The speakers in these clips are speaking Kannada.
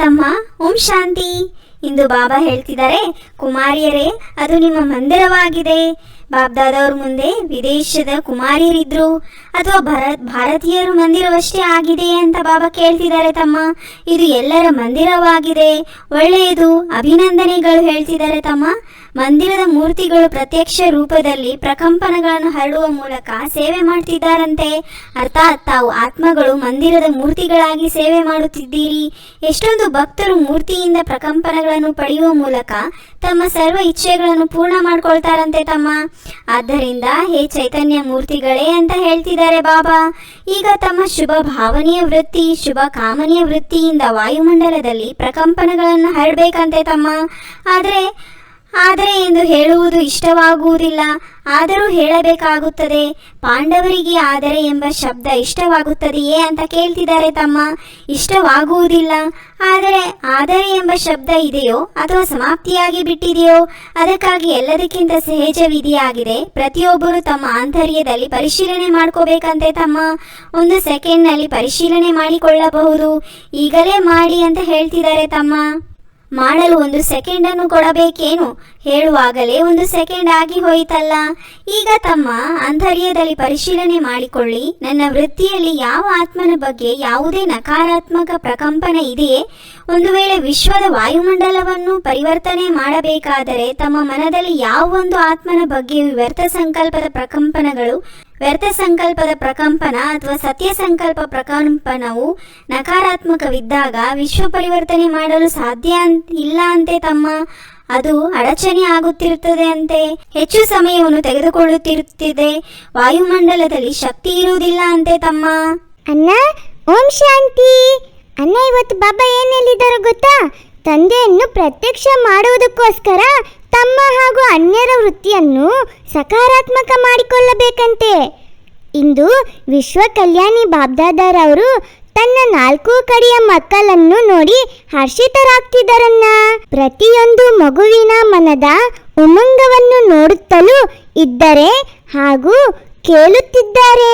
ತಮ್ಮ ಓಂ ಶಾಂತಿ. ಇಂದು ಬಾಬಾ ಹೇಳ್ತಿದ್ದಾರೆ, ಕುಮಾರಿಯರೇ, ಅದು ನಿಮ್ಮ ಮಂದಿರವಾಗಿದೆ. ಬಾಬ್ದಾದವ್ರ ಮುಂದೆ ವಿದೇಶದ ಕುಮಾರಿಯರಿದ್ರು. ಅಥವಾ ಭಾರತ್, ಭಾರತೀಯರು ಮಂದಿರವಷ್ಟೇ ಆಗಿದೆ ಅಂತ ಬಾಬಾ ಕೇಳ್ತಿದ್ದಾರೆ ತಮ್ಮ. ಇದು ಎಲ್ಲರ ಮಂದಿರವಾಗಿದೆ. ಒಳ್ಳೆಯದು, ಅಭಿನಂದನೆಗಳು ಹೇಳ್ತಿದ್ದಾರೆ ತಮ್ಮ. ಮಂದಿರದ ಮೂರ್ತಿಗಳು ಪ್ರತ್ಯಕ್ಷ ರೂಪದಲ್ಲಿ ಪ್ರಕಂಪನಗಳನ್ನು ಹರಡುವ ಮೂಲಕ ಸೇವೆ ಮಾಡ್ತಿದ್ದಾರಂತೆ ಅರ್ಥಾತ್ ತಾವು ಆತ್ಮಗಳು ಮಂದಿರದ ಮೂರ್ತಿಗಳಾಗಿ ಸೇವೆ ಮಾಡುತ್ತಿದ್ದೀರಿ. ಎಷ್ಟೊಂದು ಭಕ್ತರು ಮೂರ್ತಿಯಿಂದ ಪ್ರಕಂಪನಗಳನ್ನು ಪಡೆಯುವ ಮೂಲಕ ತಮ್ಮ ಸರ್ವ ಇಚ್ಛೆಗಳನ್ನು ಪೂರ್ಣ ಮಾಡಿಕೊಳ್ತಾರಂತೆ ತಮ್ಮ. ಆದ್ದರಿಂದ, ಹೇ ಚೈತನ್ಯ ಮೂರ್ತಿಗಳೇ ಅಂತ ಹೇಳ್ತಿದ್ದಾರೆ ಬಾಬಾ. ಈಗ ತಮ್ಮ ಶುಭ ಭಾವನೆಯ ವೃತ್ತಿ, ಶುಭ ಕಾಮನೆಯ ವೃತ್ತಿಯಿಂದ ವಾಯುಮಂಡಲದಲ್ಲಿ ಪ್ರಕಂಪನಗಳನ್ನು ಹರಡಬೇಕಂತೆ ತಮ್ಮ. ಆದರೆ ಆದರೆ ಎಂದು ಹೇಳುವುದು ಇಷ್ಟವಾಗುವುದಿಲ್ಲ. ಆದರೂ ಹೇಳಬೇಕಾಗುತ್ತದೆ, ಪಾಂಡವರಿಗೆ ಆದರೆ ಎಂಬ ಶಬ್ದ ಇಷ್ಟವಾಗುತ್ತದೆಯೇ ಅಂತ ಕೇಳ್ತಿದ್ದಾರೆ ತಮ್ಮ. ಇಷ್ಟವಾಗುವುದಿಲ್ಲ. ಆದರೆ ಆದರೆ ಎಂಬ ಶಬ್ದ ಇದೆಯೋ ಅಥವಾ ಸಮಾಪ್ತಿಯಾಗಿ ಬಿಟ್ಟಿದೆಯೋ, ಅದಕ್ಕಾಗಿ ಎಲ್ಲದಕ್ಕಿಂತ ಸಹಜ ವಿಧಿಯಾಗಿದೆ. ಪ್ರತಿಯೊಬ್ಬರು ತಮ್ಮ ಆಂತರ್ಯದಲ್ಲಿ ಪರಿಶೀಲನೆ ಮಾಡ್ಕೋಬೇಕಂತೆ ತಮ್ಮ. ಒಂದು ಸೆಕೆಂಡ್ನಲ್ಲಿ ಪರಿಶೀಲನೆ ಮಾಡಿಕೊಳ್ಳಬಹುದು. ಈಗಲೇ ಮಾಡಿ ಅಂತ ಹೇಳ್ತಿದ್ದಾರೆ ತಮ್ಮ. ಮಾಡಲು ಒಂದು ಸೆಕೆಂಡ್ ಅನ್ನು ಕೊಡಬೇಕೇನು? ಹೇಳುವಾಗಲೇ ಒಂದು ಸೆಕೆಂಡ್ ಆಗಿ ಹೋಯಿತಲ್ಲ. ಈಗ ತಮ್ಮ ಆಂತರ್ಯದಲ್ಲಿ ಪರಿಶೀಲನೆ ಮಾಡಿಕೊಳ್ಳಿ. ನನ್ನ ವೃತ್ತಿಯಲ್ಲಿ ಯಾವ ಆತ್ಮನ ಬಗ್ಗೆ ಯಾವುದೇ ನಕಾರಾತ್ಮಕ ಪ್ರಕಂಪನ ಇದೆಯೇ? ಒಂದು ವೇಳೆ ವಿಶ್ವದ ವಾಯುಮಂಡಲವನ್ನು ಪರಿವರ್ತನೆ ಮಾಡಬೇಕಾದರೆ ತಮ್ಮ ಮನದಲ್ಲಿ ಯಾವ ಒಂದು ಆತ್ಮನ ಬಗ್ಗೆ ವ್ಯರ್ಥ ಸಂಕಲ್ಪದ ಪ್ರಕಂಪನಗಳು ವ್ಯರ್ಥ ಸಂಕಲ್ಪದ ಪ್ರಕಂಪನ ಅಥವಾ ಸತ್ಯ ಸಂಕಲ್ಪ ಪ್ರಕಂಪನವು ನಕಾರಾತ್ಮಕವಿದ್ದಾಗ ವಿಶ್ವ ಪರಿವರ್ತನೆ ಮಾಡಲು ಸಾಧ್ಯ ಇಲ್ಲ ಅಂತೆ ತಮ್ಮ, ಅದು ಅಡಚಣೆ ಆಗುತ್ತಿರುತ್ತದೆ ಅಂತೆ. ಹೆಚ್ಚು ಸಮಯವನ್ನು ತೆಗೆದುಕೊಳ್ಳುತ್ತಿರುತ್ತಿದೆ. ವಾಯುಮಂಡಲದಲ್ಲಿ ಶಕ್ತಿ ಇರುವುದಿಲ್ಲ ಅಂತೆ ತಮ್ಮ. ಅಣ್ಣ, ಓಂ ಶಾಂತಿ. ಅಣ್ಣ, ಇವತ್ತು ಬಾಬಾ ಏನ್ ಹೇಳಿದಾರೋ ಗೊತ್ತಾ? ತಂದೆಯನ್ನು ಪ್ರತ್ಯಕ್ಷ ಮಾಡುವುದಕ್ಕೋಸ್ಕರ ತಮ್ಮ ಹಾಗೂ ಅನ್ಯರ ವೃತ್ತಿಯನ್ನು ಸಕಾರಾತ್ಮಕ ಮಾಡಿಕೊಳ್ಳಬೇಕಂತೆ. ಇಂದು ವಿಶ್ವ ಕಲ್ಯಾಣಿ ಬಾಬ್ದಾದಾರವರು ತನ್ನ ನಾಲ್ಕು ಕಡೆಯ ಮಕ್ಕಳನ್ನು ನೋಡಿ ಹರ್ಷಿತರಾಗ್ತಿದ್ದರನ್ನ ಪ್ರತಿಯೊಂದು ಮಗುವಿನ ಮನದ ಉಮಂಗವನ್ನು ನೋಡುತ್ತಲೂ ಇದ್ದರೆ ಹಾಗೂ ಕೇಳುತ್ತಿದ್ದಾರೆ.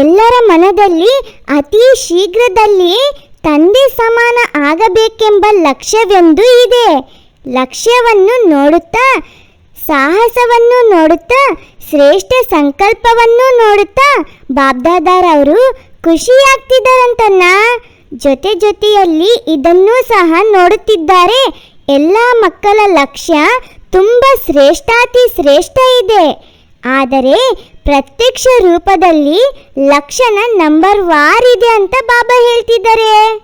ಎಲ್ಲರ ಮನದಲ್ಲಿ ಅತಿ ಶೀಘ್ರದಲ್ಲಿ ತಂದೆ ಸಮಾನ ಆಗಬೇಕೆಂಬ ಲಕ್ಷ್ಯವೆಂದು ಇದೆ. ಲಕ್ಷ್ಯವನ್ನು ನೋಡುತ್ತಾ, ಸಾಹಸವನ್ನು ನೋಡುತ್ತಾ, ಶ್ರೇಷ್ಠ ಸಂಕಲ್ಪವನ್ನು ನೋಡುತ್ತಾ ಬಾಬ್ದಾದಾರವರು ಖುಷಿಯಾಗ್ತಿದ್ದಾರಂತನ್ನ ಜೊತೆ ಜೊತೆಯಲ್ಲಿ ಇದನ್ನೂ ಸಹ ನೋಡುತ್ತಿದ್ದಾರೆ. ಎಲ್ಲ ಮಕ್ಕಳ ಲಕ್ಷ್ಯ ತುಂಬ ಶ್ರೇಷ್ಠಾತಿ ಶ್ರೇಷ್ಠ ಇದೆ. ಆದರೆ ಪ್ರತ್ಯಕ್ಷ ರೂಪದಲ್ಲಿ ಲಕ್ಷಣ ನಂಬರ್ ವಾರ್ ಇದೆ ಅಂತ ಬಾಬಾ ಹೇಳ್ತಿದ್ದಾರೆ.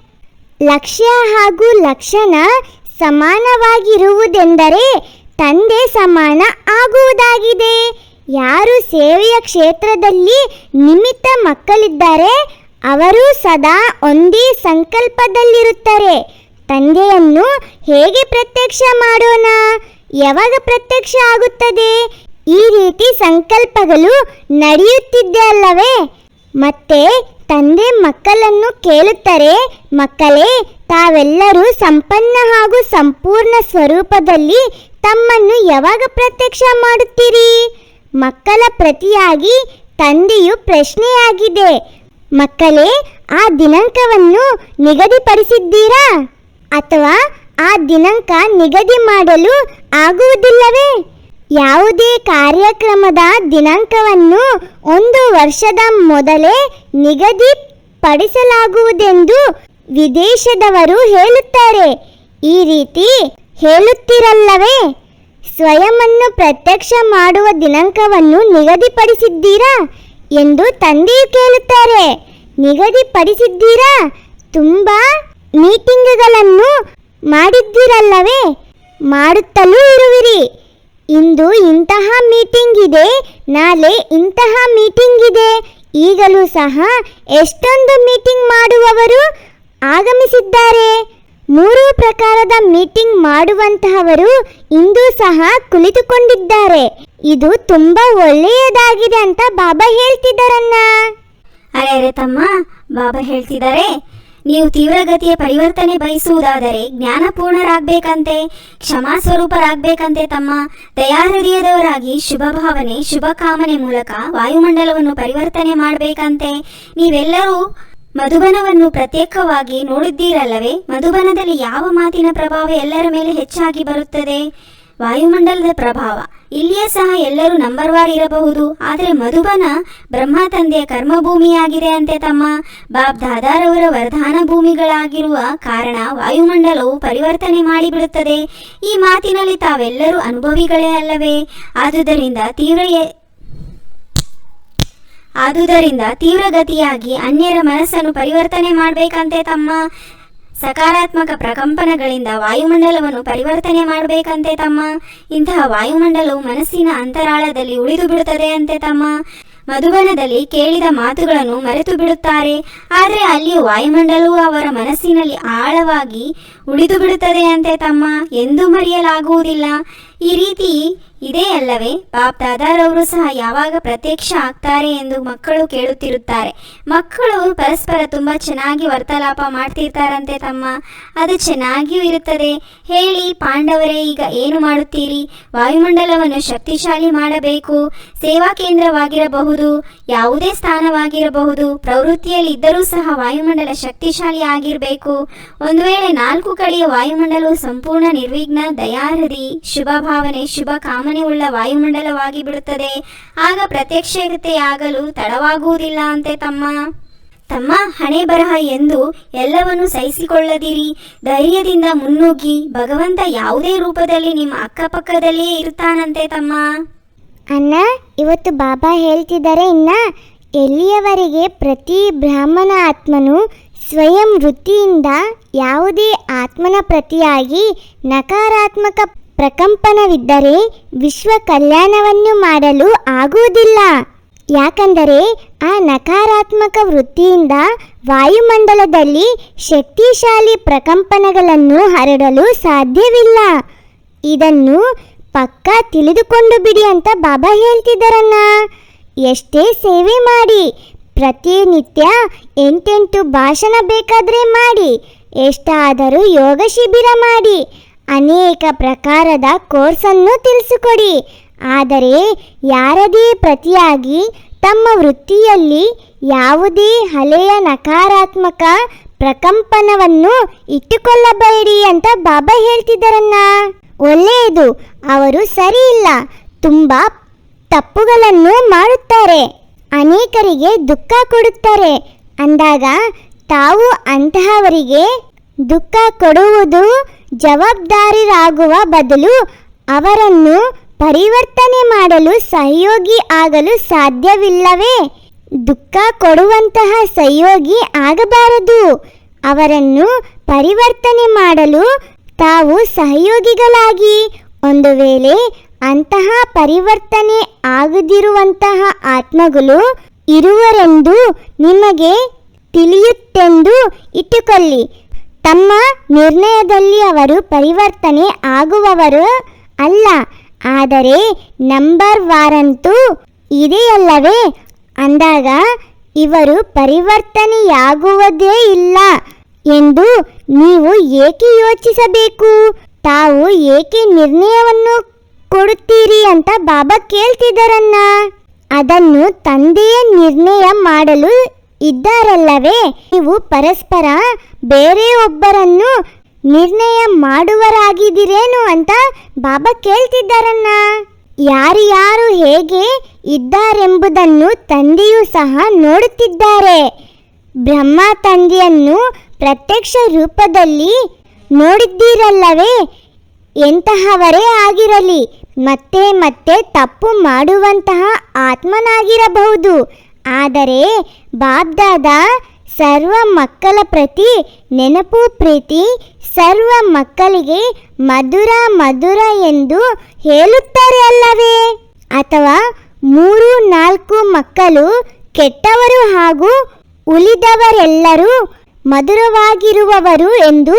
ಲಕ್ಷ್ಯ ಹಾಗೂ ಲಕ್ಷಣ ಸಮಾನವಾಗಿರುವುದೆಂದರೆ ತಂದೆ ಸಮಾನ ಆಗುವುದಾಗಿದೆ. ಯಾರು ಸೇವೆಯ ಕ್ಷೇತ್ರದಲ್ಲಿ ನಿಮಿತ್ತ ಮಕ್ಕಳಿದ್ದಾರೆ ಅವರು ಸದಾ ಒಂದೇ ಸಂಕಲ್ಪದಲ್ಲಿರುತ್ತಾರೆ. ತಂದೆಯನ್ನು ಹೇಗೆ ಪ್ರತ್ಯಕ್ಷ ಮಾಡೋಣ? ಯಾವಾಗ ಪ್ರತ್ಯಕ್ಷ ಆಗುತ್ತದೆ? ಈ ರೀತಿ ಸಂಕಲ್ಪಗಳು ನಡೆಯುತ್ತಿದ್ದೆ ಅಲ್ಲವೇ? ಮತ್ತೆ ತಂದೆ ಮಕ್ಕಳನ್ನು ಕೇಳುತ್ತಾರೆ, ಮಕ್ಕಳೇ, ತಾವೆಲ್ಲರೂ ಸಂಪನ್ನ ಹಾಗೂ ಸಂಪೂರ್ಣ ಸ್ವರೂಪದಲ್ಲಿ ತಮ್ಮನ್ನು ಯಾವಾಗ ಪ್ರತ್ಯಕ್ಷ ಮಾಡುತ್ತೀರಿ? ಮಕ್ಕಳ ಪ್ರತಿಯಾಗಿ ತಂದೆಯು ಪ್ರಶ್ನೆಯಾಗಿದೆ, ಮಕ್ಕಳೇ, ಆ ದಿನಾಂಕವನ್ನು ನಿಗದಿಪಡಿಸಿದ್ದೀರಾ? ಅಥವಾ ಆ ದಿನಾಂಕ ನಿಗದಿ ಮಾಡಲು ಆಗುವುದಿಲ್ಲವೇ? ಯಾವುದೇ ಕಾರ್ಯಕ್ರಮದ ದಿನಾಂಕವನ್ನು ಒಂದು ವರ್ಷದ ಮೊದಲೇ ನಿಗದಿಪಡಿಸಲಾಗುವುದೆಂದು ವಿದೇಶದವರು ಹೇಳುತ್ತಾರೆ. ಈ ರೀತಿ ಹೇಳುತ್ತಿರಲ್ಲವೇ? ಸ್ವಯಮನ್ನು ಪ್ರತ್ಯಕ್ಷ ಮಾಡುವ ದಿನಾಂಕವನ್ನು ನಿಗದಿಪಡಿಸಿದ್ದೀರಾ ಎಂದು ತಂದೆ ಕೇಳುತ್ತಾರೆ. ನಿಗದಿಪಡಿಸಿದ್ದೀರಾ? ತುಂಬ ಮೀಟಿಂಗ್ಗಳನ್ನು ಮಾಡಿದ್ದೀರಲ್ಲವೇ? ಮಾಡುತ್ತಲೂ ಇರುವಿರಿ. ಇಂದು ಇಂತಹ ಮೀಟಿಂಗ್ ಇದೆ, ನಾಳೆ ಇಂತಹ ಮೀಟಿಂಗ್ ಇದೆ. ಈಗಲೂ ಸಹ ಎಷ್ಟೊಂದು ಮೀಟಿಂಗ್ ಮಾಡುವವರು ಆಗಮಿಸಿದ್ದಾರೆ. ಮೂರು ಪ್ರಕಾರದ ಮೀಟಿಂಗ್ ಮಾಡುವಂತಹವರು ಇಂದು ಸಹ ಕುಳಿತುಕೊಂಡಿದ್ದಾರೆ. ಇದು ತುಂಬಾ ಒಳ್ಳೆಯದಾಗಿದೆ ಅಂತ ಬಾಬಾ ಹೇಳ್ತಿದ್ದಾರನ್ನ ಅರೆ ತಮ್ಮ, ಬಾಬಾ ಹೇಳ್ತಿದ್ದಾರೆ ನೀವು ತೀವ್ರಗತಿಯ ಪರಿವರ್ತನೆ ಬಯಸುವುದಾದರೆ ಜ್ಞಾನಪೂರ್ಣರಾಗಬೇಕಂತೆ ಕ್ಷಮಾ ಸ್ವರೂಪರಾಗಬೇಕಂತೆ ತಮ್ಮ ದಯಾಹೃದಯದವರಾಗಿ ಶುಭ ಭಾವನೆ ಶುಭ ಕಾಮನೆ ಮೂಲಕ ವಾಯುಮಂಡಲವನ್ನು ಪರಿವರ್ತನೆ ಮಾಡಬೇಕಂತೆ. ನೀವೆಲ್ಲರೂ ಮಧುಬನವನ್ನು ಪ್ರತ್ಯೇಕವಾಗಿ ನೋಡಿದ್ದೀರಲ್ಲವೇ? ಮಧುಬನದಲ್ಲಿ ಯಾವ ಮಾತಿನ ಪ್ರಭಾವ ಎಲ್ಲರ ಮೇಲೆ ಹೆಚ್ಚಾಗಿ ಬರುತ್ತದೆ? ವಾಯುಮಂಡಲದ ಪ್ರಭಾವ. ಇಲ್ಲಿಯೇ ಸಹ ಎಲ್ಲರೂ ನಂಬರ್ ವಾರ್ ಇರಬಹುದು ಆದರೆ ಮಧುಬನ ಬ್ರಹ್ಮ ತಂದೆಯ ಕರ್ಮಭೂಮಿಯಾಗಿದೆ ಅಂತೆ ತಮ್ಮ ಬಾಬ್ ದಾದಾರವರ ವರದಾನ ಭೂಮಿಗಳಾಗಿರುವ ಕಾರಣ ವಾಯುಮಂಡಲವು ಪರಿವರ್ತನೆ ಮಾಡಿಬಿಡುತ್ತದೆ. ಈ ಮಾತಿನಲ್ಲಿ ತಾವೆಲ್ಲರೂ ಅನುಭವಿಗಳೇ ಅಲ್ಲವೇ? ಆದುದರಿಂದ ತೀವ್ರ ಆದುದರಿಂದ ತೀವ್ರಗತಿಯಾಗಿ ಅನ್ಯರ ಮನಸ್ಸನ್ನು ಪರಿವರ್ತನೆ ಮಾಡಬೇಕಂತೆ ತಮ್ಮ ಸಕಾರಾತ್ಮಕ ಪ್ರಕಂಪನಗಳಿಂದ ವಾಯುಮಂಡಲವನ್ನು ಪರಿವರ್ತನೆ ಮಾಡಬೇಕಂತೆ ತಮ್ಮ. ಇಂತಹ ವಾಯುಮಂಡಲವು ಮನಸ್ಸಿನ ಅಂತರಾಳದಲ್ಲಿ ಉಳಿದು ಬಿಡುತ್ತದೆ ಅಂತೆ ತಮ್ಮ. ಮಧುಬನದಲ್ಲಿ ಕೇಳಿದ ಮಾತುಗಳನ್ನು ಮರೆತು ಬಿಡುತ್ತಾರೆ. ಆದರೆ ಅಲ್ಲಿ ವಾಯುಮಂಡಲವು ಅವರ ಮನಸ್ಸಿನಲ್ಲಿ ಆಳವಾಗಿ ಉಳಿದು ಬಿಡುತ್ತದೆ ಅಂತೆ ತಮ್ಮ. ಎಂದೂ ಮರೆಯಲಾಗುವುದಿಲ್ಲ. ಈ ರೀತಿ ಇದೇ ಅಲ್ಲವೇ ಬಾಬ್ ದಾದಾರವರು ಸಹ ಯಾವಾಗ ಪ್ರತ್ಯಕ್ಷ ಆಗ್ತಾರೆ ಎಂದು ಮಕ್ಕಳು ಕೇಳುತ್ತಿರುತ್ತಾರೆ. ಮಕ್ಕಳು ಪರಸ್ಪರ ತುಂಬ ಚೆನ್ನಾಗಿ ವಾರ್ತಾಲಾಪ ಮಾಡ್ತಿರ್ತಾರಂತೆ ತಮ್ಮ. ಅದು ಚೆನ್ನಾಗಿಯೂ ಇರುತ್ತದೆ. ಹೇಳಿ, ಪಾಂಡವರೇ, ಈಗ ಏನು ಮಾಡುತ್ತೀರಿ? ವಾಯುಮಂಡಲವನ್ನು ಶಕ್ತಿಶಾಲಿ ಮಾಡಬೇಕು, ಸೇವಾ ಕೇಂದ್ರವಾಗಿರಬಹುದು, ಯಾವುದೇ ಸ್ಥಾನವಾಗಿರಬಹುದು ಪ್ರವೃತ್ತಿಯಲ್ಲಿ ಇದ್ದರೂ ಸಹ ವಾಯುಮಂಡಲ ಶಕ್ತಿಶಾಲಿ ಆಗಿರಬೇಕು. ಒಂದು ವೇಳೆ ನಾಲ್ಕು ಕಡೆಯ ವಾಯುಮಂಡಲವು ಸಂಪೂರ್ಣ ನಿರ್ವಿಘ್ನ ದಯಾರದಿ ಶುಭ ಭಾವನೆ ಶುಭ ಕಾಮನೆ ಉಳ್ಳ ವಾಯುಮಂಡಲವಾಗಿ ಬಿಡುತ್ತದೆ. ಆಗ ಪ್ರತ್ಯಕ್ಷತೆಯಾಗಲು ತಡವಾಗುವುದಿಲ್ಲ ಅಂತೆ ತಮ್ಮ. ತಮ್ಮ ಹಣೆ ಬರಹ ಎಂದು ಎಲ್ಲವನ್ನು ಸಹಿಸಿಕೊಳ್ಳದಿರಿ. ಧೈರ್ಯದಿಂದ ಮುನ್ನುಗ್ಗಿ ಭಗವಂತ ಯಾವುದೇ ರೂಪದಲ್ಲಿ ನಿಮ್ಮ ಅಕ್ಕಪಕ್ಕದಲ್ಲಿಯೇ ಇರ್ತಾನಂತೆ ತಮ್ಮ. ಅಣ್ಣ, ಇವತ್ತು ಬಾಬಾ ಹೇಳ್ತಿದ್ದಾರೆ ಇನ್ನ, ಎಲ್ಲಿಯವರೆಗೆ ಪ್ರತಿ ಬ್ರಾಹ್ಮಣ ಆತ್ಮನು ಸ್ವಯಂ ವೃತ್ತಿಯಿಂದ ಯಾವುದೇ ಆತ್ಮನ ಪ್ರತಿಯಾಗಿ ನಕಾರಾತ್ಮಕ ಪ್ರಕಂಪನವಿದ್ದರೆ ವಿಶ್ವ ಕಲ್ಯಾಣವನ್ನು ಮಾಡಲು ಆಗುವುದಿಲ್ಲ. ಯಾಕಂದರೆ ಆ ನಕಾರಾತ್ಮಕ ವೃತ್ತಿಯಿಂದ ವಾಯುಮಂಡಲದಲ್ಲಿ ಶಕ್ತಿಶಾಲಿ ಪ್ರಕಂಪನಗಳನ್ನು ಹರಡಲು ಸಾಧ್ಯವಿಲ್ಲ. ಇದನ್ನು ಪಕ್ಕಾ ತಿಳಿದುಕೊಂಡು ಬಿಡಿ ಅಂತ ಬಾಬಾ ಹೇಳ್ತಿದ್ದರನ್ನ ಎಷ್ಟೇ ಸೇವೆ ಮಾಡಿ, ಪ್ರತಿನಿತ್ಯ ಎಂಟೆಂಟು ಭಾಷಣ ಬೇಕಾದರೆ ಮಾಡಿ, ಎಷ್ಟಾದರೂ ಯೋಗ ಶಿಬಿರ ಮಾಡಿ ಅನೇಕ ಪ್ರಕಾರದ ಕೋರ್ಸನ್ನು ತಿಳಿಸಿಕೊಡಿ. ಆದರೆ ಯಾರದೇ ಪ್ರತಿಯಾಗಿ ತಮ್ಮ ವೃತ್ತಿಯಲ್ಲಿ ಯಾವುದೇ ಹಳೆಯ ನಕಾರಾತ್ಮಕ ಪ್ರಕಂಪನವನ್ನು ಇಟ್ಟುಕೊಳ್ಳಬೇಡಿ ಅಂತ ಬಾಬಾ ಹೇಳ್ತಿದ್ದಾರನ್ನ. ಒಳ್ಳೆಯದು, ಅವರು ಸರಿ ಇಲ್ಲ ತುಂಬ ತಪ್ಪುಗಳನ್ನು ಮಾಡುತ್ತಾರೆ. ಅನೇಕರಿಗೆ ದುಃಖ ಕೊಡುತ್ತಾರೆ. ಅಂದಾಗ ತಾವು ಅಂತಹವರಿಗೆ ದುಃಖ ಕೊಡುವುದು ಜವಾಬ್ದಾರಿರಾಗುವ ಬದಲು ಅವರನ್ನು ಪರಿವರ್ತನೆ ಮಾಡಲು ಸಹಯೋಗಿ ಆಗಲು ಸಾಧ್ಯವಿಲ್ಲವೇ? ದುಃಖ ಕೊಡುವಂತಹ ಸಹಯೋಗಿ ಆಗಬಾರದು. ಅವರನ್ನು ಪರಿವರ್ತನೆ ಮಾಡಲು ತಾವು ಸಹಯೋಗಿಗಳಾಗಿ. ಒಂದು ವೇಳೆ ಅಂತಹ ಪರಿವರ್ತನೆ ಆಗದಿರುವಂತಹ ಆತ್ಮಗಳು ಇರುವರೆಂದು ನಿಮಗೆ ತಿಳಿಯುತ್ತೆಂದು ಇಟ್ಟುಕೊಳ್ಳಿ. ತಮ್ಮ ನಿರ್ಣಯದಲ್ಲಿ ಅವರು ಪರಿವರ್ತನೆ ಆಗುವವರು ಅಲ್ಲ. ಆದರೆ ನಂಬರ್ ವಾರಂತೂ ಇದೆಯಲ್ಲವೇ? ಅಂದಾಗ, ಇವರು ಪರಿವರ್ತನೆಯಾಗುವುದೇ ಇಲ್ಲ ಎಂದು ನೀವು ಏಕೆ ಯೋಚಿಸಬೇಕು? ತಾವು ಏಕೆ ನಿರ್ಣಯವನ್ನು ಕೊಡುತ್ತೀರಿ ಅಂತ ಬಾಬಾ ಕೇಳ್ತಿದ್ದರನ್ನ? ಅದನ್ನು ತಂದೆಯೇ ನಿರ್ಣಯ ಮಾಡಲು ಇದ್ದಾರಲ್ಲವೇ? ನೀವು ಪರಸ್ಪರ ಬೇರೆ ಒಬ್ಬರನ್ನು ನಿರ್ಣಯ ಮಾಡುವರಾಗಿದ್ದೀರೇನು ಅಂತ ಬಾಬಾ ಕೇಳ್ತಿದ್ದಾರನ್ನ ಯಾರ್ಯಾರು ಯಾರು ಹೇಗೆ ಇದ್ದಾರೆಂಬುದನ್ನು ತಂದೆಯೂ ಸಹ ನೋಡುತ್ತಿದ್ದಾರೆ. ಬ್ರಹ್ಮ ತಂದೆಯನ್ನು ಪ್ರತ್ಯಕ್ಷ ರೂಪದಲ್ಲಿ ನೋಡಿದ್ದೀರಲ್ಲವೇ? ಎಂತಹವರೇ ಆಗಿರಲಿ, ಮತ್ತೆ ಮತ್ತೆ ತಪ್ಪು ಮಾಡುವಂತಹ ಆತ್ಮನಾಗಿರಬಹುದು. ಆದರೆ ಬಾಬ್ದಾದ ಸರ್ವ ಮಕ್ಕಳ ಪ್ರತಿ ನೆನಪು ಪ್ರೀತಿ, ಸರ್ವ ಮಕ್ಕಳಿಗೆ ಮಧುರ ಮಧುರ ಎಂದು ಹೇಳುತ್ತಾರೆ ಅಲ್ಲವೇ? ಅಥವಾ ಮೂರು, ನಾಲ್ಕು ಮಕ್ಕಳು ಕೆಟ್ಟವರು ಹಾಗೂ ಉಳಿದವರೆಲ್ಲರೂ ಮಧುರವಾಗಿರುವವರು ಎಂದು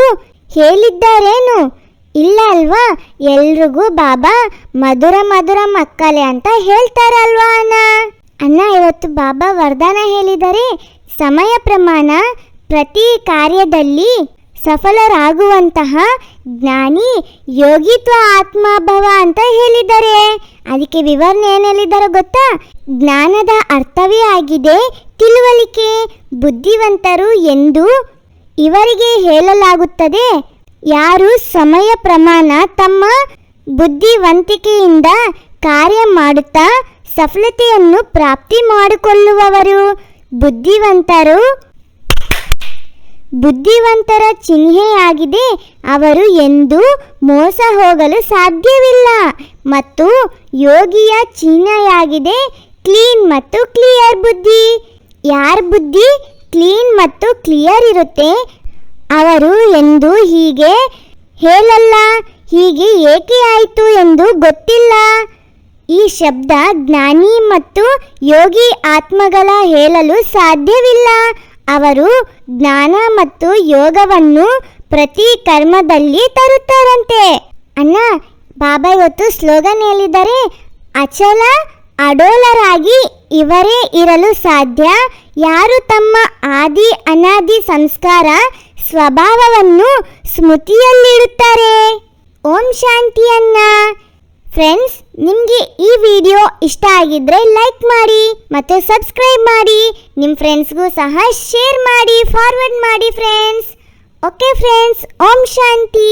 ಹೇಳಿದ್ದಾರೇನು? ಇಲ್ಲ ಅಲ್ವಾ? ಎಲ್ರಿಗೂ ಬಾಬಾ ಮಧುರ ಮಧುರ ಮಕ್ಕಳೇ ಅಂತ ಹೇಳ್ತಾರಲ್ವಾ ಅಣ್ಣ? ಅಣ್ಣ, ಇವತ್ತು ಬಾಬಾ ವರದಾನ ಹೇಳಿದರೆ, ಸಮಯ ಪ್ರಮಾಣ ಪ್ರತಿ ಕಾರ್ಯದಲ್ಲಿ ಸಫಲರಾಗುವಂತಹ ಜ್ಞಾನಿ ಯೋಗಿತ್ವ ಆತ್ಮಭವ ಅಂತ ಹೇಳಿದ್ದಾರೆ ಅದಕ್ಕೆ ವಿವರಣೆ ಏನು ಹೇಳಿದ್ದಾರೆ ಗೊತ್ತಾ? ಜ್ಞಾನದ ಅರ್ಥವೇ ಆಗಿದೆ ತಿಳುವಳಿಕೆ, ಬುದ್ಧಿವಂತರು ಎಂದು ಇವರಿಗೆ ಹೇಳಲಾಗುತ್ತದೆ. ಯಾರು ಸಮಯ ಪ್ರಮಾಣ ತಮ್ಮ ಬುದ್ಧಿವಂತಿಕೆಯಿಂದ ಕಾರ್ಯ ಮಾಡುತ್ತಾ ಸಫಲತೆಯನ್ನು ಪ್ರಾಪ್ತಿ ಮಾಡಿಕೊಳ್ಳುವವರು ಬುದ್ಧಿವಂತರು. ಬುದ್ಧಿವಂತರ ಚಿಹ್ನೆಯಾಗಿದೆ ಅವರು ಎಂದು ಮೋಸ ಹೋಗಲು ಸಾಧ್ಯವಿಲ್ಲ ಮತ್ತು ಯೋಗಿಯ ಚಿಹ್ನೆಯಾಗಿದೆ ಕ್ಲೀನ್ ಮತ್ತು ಕ್ಲಿಯರ್ ಬುದ್ಧಿ. ಯಾರ ಬುದ್ಧಿ? ಕ್ಲೀನ್ ಮತ್ತು ಕ್ಲಿಯರ್ ಇರುತ್ತೆ. ಅವರು ಎಂದು ಹೀಗೆ ಹೇಳಲ್ಲ, ಹೀಗೆ ಏಕೆ ಆಯಿತು ಎಂದು ಗೊತ್ತಿಲ್ಲ. ಈ ಶಬ್ದ ಜ್ಞಾನಿ ಮತ್ತು ಯೋಗಿ ಆತ್ಮಗಳ ಹೇಳಲು ಸಾಧ್ಯವಿಲ್ಲ. ಅವರು ಜ್ಞಾನ ಮತ್ತು ಯೋಗವನ್ನು ಪ್ರತಿ ಕರ್ಮದಲ್ಲಿ ತರುತ್ತಾರಂತೆ. ಅಣ್ಣ, ಬಾಬಾ ಇವತ್ತು ಸ್ಲೋಗನ್ ಹೇಳಿದರೆ ಅಚಲ, ಅಡೋಲರಾಗಿ ಇವರೇ ಇರಲು ಸಾಧ್ಯ. ಯಾರು ತಮ್ಮ ಆದಿ ಅನಾದಿ ಸಂಸ್ಕಾರ ಸ್ವಭಾವವನ್ನು ಸ್ಮೃತಿಯಲ್ಲಿಡುತ್ತಾರೆ? ಓಂ ಶಾಂತಿ ಅನ್ನ ಫ್ರೆಂಡ್ಸ್ ನಿಮಗೆ ಈ ವಿಡಿಯೋ ಇಷ್ಟ ಆಗಿದ್ರೆ ಲೈಕ್ ಮಾಡಿ ಮತ್ತು ಸಬ್ಸ್ಕ್ರೈಬ್ ಮಾಡಿ. ನಿಮ್ಮ ಫ್ರೆಂಡ್ಸ್ಗೂ ಸಹ ಶೇರ್ ಮಾಡಿ ಫಾರ್ವರ್ಡ್ ಮಾಡಿ ಫ್ರೆಂಡ್ಸ್ ಓಕೆ ಫ್ರೆಂಡ್ಸ್ ಓಂ ಶಾಂತಿ